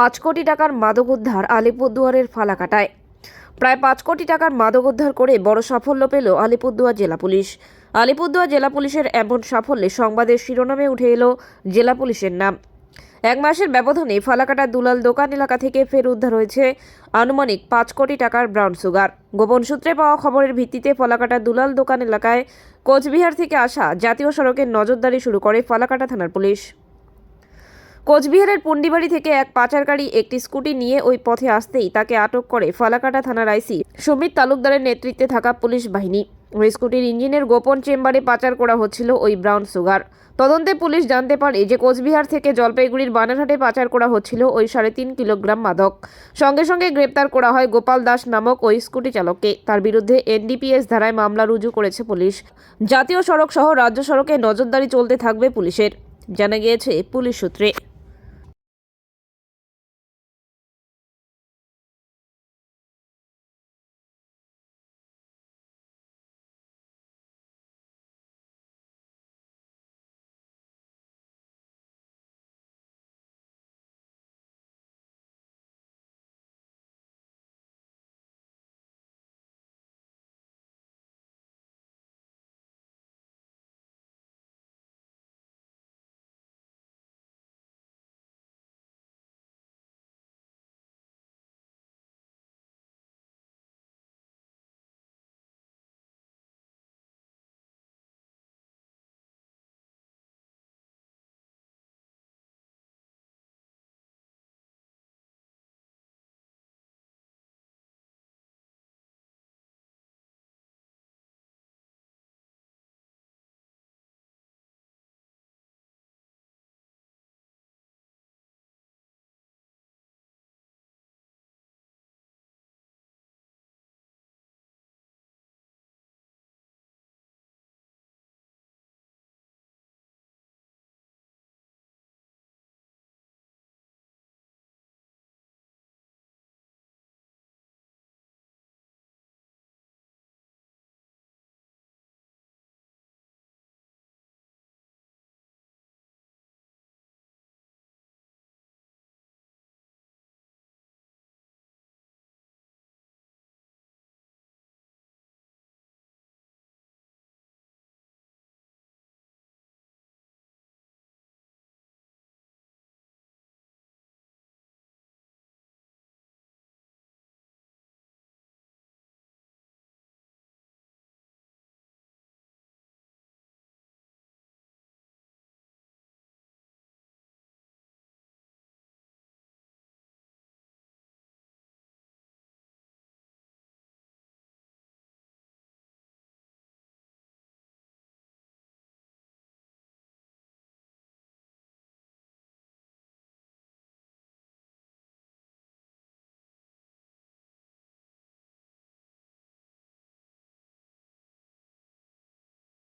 পাঁচ কোটি টাকার মাদক উদ্ধার আলিপুরদুয়ারের ফালাকাটায়। প্রায় পাঁচ কোটি টাকার মাদক উদ্ধার করে বড় সাফল্য পেল আলিপুরদুয়ার জেলা পুলিশ। আলিপুরদুয়ার জেলা পুলিশের এমন সাফল্যে সংবাদের শিরোনামে উঠে এলো জেলা পুলিশের নাম। এক মাসের ব্যবধানে ফালাকাটা দুলাল দোকান এলাকা থেকে ফের উদ্ধার হয়েছে আনুমানিক পাঁচ কোটি টাকার ব্রাউন সুগার। গোপন সূত্রে পাওয়া খবরের ভিত্তিতে ফালাকাটা দুলাল দোকান এলাকায় কোচবিহার থেকে আসা জাতীয় সড়কের নজরদারি শুরু করে ফালাকাটা থানার পুলিশ। কোচবিহারের পুন্ডিবাড়ি থেকে এক পাচারকারী একটি স্কুটি নিয়ে ওই পথে আসতেই তাকে আটক করে ফালাকাটা থানার আইসি সুমিত তালুকদারের নেতৃত্বে থাকা পুলিশ বাহিনী। ওই স্কুটির ইঞ্জিনের গোপন চেম্বারে পাচার করা হচ্ছিল ওই ব্রাউন সুগার। তদন্তে পুলিশ জানতে পারে যে কোচবিহার থেকে জলপাইগুড়ির বানারহাটে পাচার করা হচ্ছিল ওই সাড়ে তিন কিলোগ্রাম মাদক। সঙ্গে সঙ্গে গ্রেপ্তার করা হয় গোপাল দাস নামক ওই স্কুটি চালককে। তার বিরুদ্ধে এনডিপিএস ধারায় মামলা রুজু করেছে পুলিশ। জাতীয় সড়ক সহ রাজ্য সড়কে নজরদারি চলতে থাকবে পুলিশের। জানা গিয়েছে পুলিশ সূত্রে।